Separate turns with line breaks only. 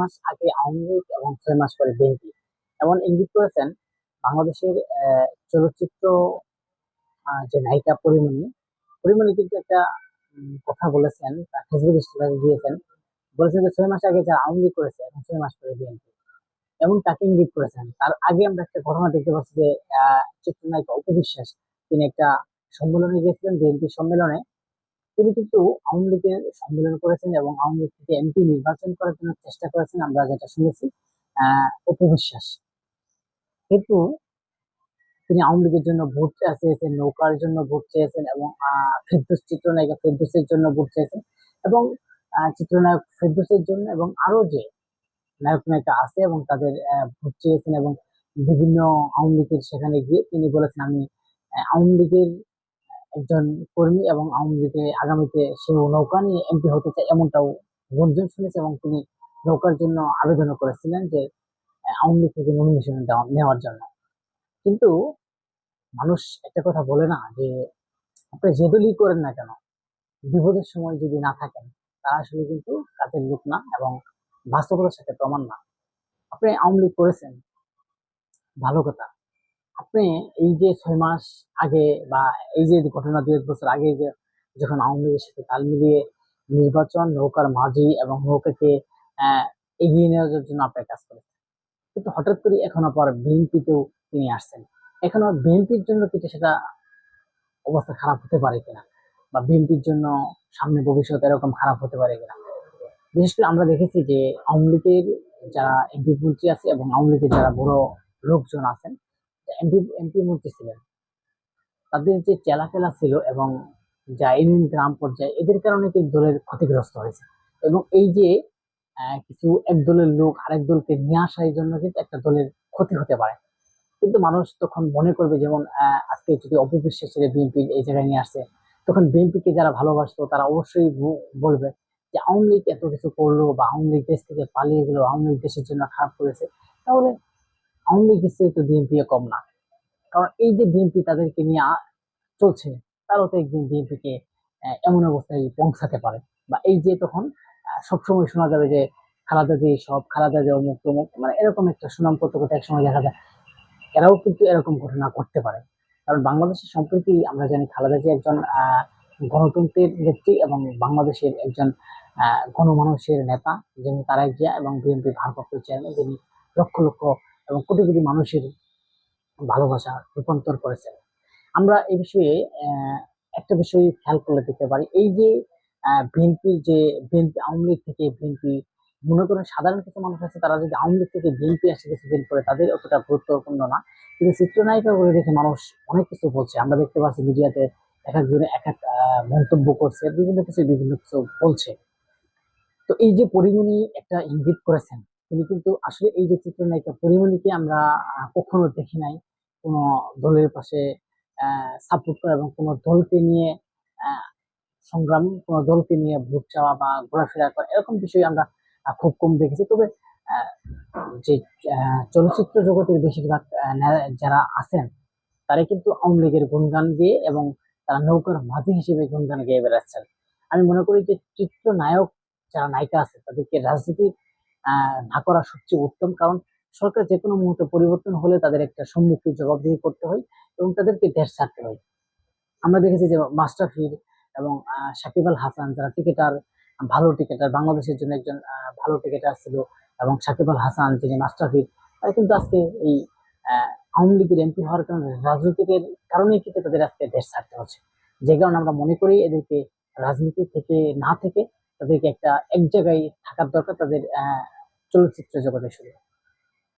মাস আগে আওয়ামী লীগ এবং ছয় মাস পরে বিএনপি। এমন ইঙ্গিত করেছেন বাংলাদেশের চলচ্চিত্র যে নায়িকা পরিমণি পরিমণি কিন্তু একটা কথা বলেছেন, তার ফেসবুক স্ট্যাটাস দিয়েছেন। বলেছেন যে ছয় মাস আগে যারা আওয়ামী লীগ করেছে এবং ছয় মাস পরে বিএনপি। এবং তাকে ইঙ্গিত করেছেন। তার আগে আমরা একটা ঘটনা দেখতে পাচ্ছি যে চিত্রনায়িকা অপবিশ্বাস তিনি একটা সম্মেলনে গিয়েছিলেন বিএনপি সম্মেলনে। তিনি কিন্তু আওয়ামী লীগের সম্মেলন করেছেন এবং আওয়ামী লীগ থেকে এমপি নির্বাচন করার জন্য চেষ্টা করেছেন। আমরা যেটা শুনেছি অপবিশ্বাস। কিন্তু তিনি আওয়ামী লীগের জন্য ভোট চেয়েছেন, নৌকার জন্য ভোট চেয়েছেন এবং ফেরদৌস চিত্রনায়িকা ফেরদৌসের জন্য ভোট চেয়েছেন এবং চিত্রনায়ক ফেরদৌসের জন্য এবং আরও যে নায়ক নায়িকা আছে এবং তাদের ভোট চেয়েছেন এবং বিভিন্ন আওয়ামী লীগের সেখানে গিয়ে তিনি বলেছেন, আমি আওয়ামী লীগের একজন কর্মী এবং আওয়ামী লীগে আগামীতে সেও নৌকা নিয়ে এমপি হতে চায় এমনটাও গুঞ্জন শুনেছে এবং তিনি নৌকার জন্য আবেদনও করেছিলেন যে আওয়ামী লীগ থেকে নমিনেশন নেওয়ার জন্য। কিন্তু মানুষ একটা কথা বলে না যে, আপনি যে দলই করেন না কেন, বিপদের সময় যদি না থাকেন তারা আসলে কিন্তু কাজের লোক না এবং বাস্তবতার সাথে প্রমাণ না। আপনি আওয়ামী লীগ করেছেন, ভালো কথা। আপনি এই যে ছয় মাস আগে বা এই যে ঘটনা দু এক বছর আগে যে যখন আওয়ামী লীগের সাথে তাল মিলিয়ে নির্বাচন, নৌকার মাঝি এবং নৌকাকে এগিয়ে নেওয়ার জন্য আপনি কাজ করেছেন। কিন্তু হঠাৎ করে এখন আবার বিএনপিতেও তিনি আসছেন। এখন বিএনপির জন্য কিন্তু সেটা অবস্থা খারাপ হতে পারে কিনা? বা বিএনপির জন্য সামনে ভবিষ্যৎ এরকম খারাপ হতে পারে কিনা? বিশেষ করে আমরা দেখেছি যে আওয়ামী লীগের যারা এমপি মন্ত্রী আছে এবং আওয়ামী লীগের যারা বড় লোকজন আছেন এমপি এমপি মন্ত্রী ছিলেন। তাদের যে চেলাফেলা ছিল এবং ইউনিয়ন গ্রাম পর্যায়ে, এদের কারণে কিন্তু দলের ক্ষতিগ্রস্ত হয়েছে। এবং এই যে কিছু এক দলের লোক আরেক দলকে নিয়ে আসার জন্য কিন্তু একটা দলের ক্ষতি হতে পারে। কিন্তু মানুষ তখন মনে করবে যেমন আজকে যদি অপবিশ্বাস ছেড়ে বিএনপি এই জায়গায় নিয়ে আসছে তখন বিএনপিকে যারা ভালোবাসতো তারা অবশ্যই বলবে যে আওয়ামী লীগ এত কিছু করল বা আওয়ামী লীগ দেশ থেকে পালিয়ে গেলো, আওয়ামী লীগ দেশের জন্য খারাপ করেছে। তাহলে আওয়ামী কম না। কারণ এই যে বিএনপি তাদেরকে নিয়ে চলছে, তারও তো একদিন বিএনপিকে এমন অবস্থায় পৌঁছাতে পারে। বা এই যে তখন সবসময় শোনা যাবে যে খালাদা দিয়ে সব, খালাদা দিয়ে অমুক, তমুক মানে এরকম একটা সুনাম করতে করতে একসময় দেখা যায়। এরাও কিন্তু এরকম ঘটনা করতে পারে। কারণ বাংলাদেশের সম্প্রতি আমরা জানি খালেদা জিয়া একজন গণতন্ত্রের নেত্রী এবং বাংলাদেশের একজন গণমানুষের নেতা, যিনি তারেক জিয়া এবং বিএনপি ভারপ্রাপ্ত চেয়ারম্যান যিনি লক্ষ লক্ষ এবং কোটি কোটি মানুষের ভালোবাসা রূপান্তর করেছেন। আমরা এই বিষয়ে একটা বিষয় খেয়াল করলে দেখতে পারি। এই যে বিএনপি যে বিএনপি আওয়ামী লীগ থেকে বিএনপি মনে করেন সাধারণ কিছু মানুষ আছে, তারা যদি আওয়ামী লীগ থেকে বিএনপি আসে কিছুদিন পরে, তাদের অতটা গুরুত্বপূর্ণ না। কিন্তু চিত্রনায়িকা বলে দেখে মানুষ অনেক কিছু বলছে। আমরা দেখতে পাচ্ছি মিডিয়াতে এক একজনে, এক এক মন্তব্য করছে, বিভিন্ন কিছু বিভিন্ন কিছু বলছে। তো এই যে পরিমণি একটা ইঙ্গিত করেছেন তিনি কিন্তু আসলে এই যে চিত্রনায়িকা পরিমণিকে আমরা কখনো দেখি নাই কোনো দলের পাশে সাপোর্ট করা এবং কোনো দলকে নিয়ে সংগ্রাম, কোনো দলকে নিয়ে ভোট চাওয়া বা ঘোরাফেরা করা এরকম বিষয় আমরা খুব কম দেখেছি। তবে যে চলচ্চিত্র জগতের বেশিরভাগ যারা আছেন তারা কিন্তু আওয়ামী লীগের গুণগান গেয়ে এবং তারা নৌকার মাঝি হিসেবে গুণগান গেয়ে বেড়াচ্ছেন। আমি মনে করি যে চিত্রনায়ক, যারা নায়িকা আছে, তাদেরকে রাজনীতি আহ না করা সবচেয়ে উত্তম। কারণ সরকার যে কোনো মুহূর্তে পরিবর্তন হলে তাদের একটা সম্মুখীন জবাবদিহি করতে হয় এবং তাদেরকে দেশ ছাড়তে হয়। আমরা দেখেছি যে মাস্টাফির এবং সাকিব আল হাসান যারা ক্রিকেটার ভালো ক্রিকেটার বাংলাদেশের জন্য একজন ভালো ক্রিকেটার ছিল এবং সাকিব আল হাসান যিনি মাস্টাফির তারা কিন্তু আজকে এই আওয়ামী লীগের এমপি হওয়ার কারণে রাজনীতিকের কারণেই কিন্তু তাদের আজকে দেশ ছাড়তে হচ্ছে। যে কারণে আমরা মনে করি এদেরকে রাজনীতি থেকে না থেকে তাদেরকে একটা এক জায়গায় থাকার দরকার, তাদের চলচ্চিত্র জগতে শুধু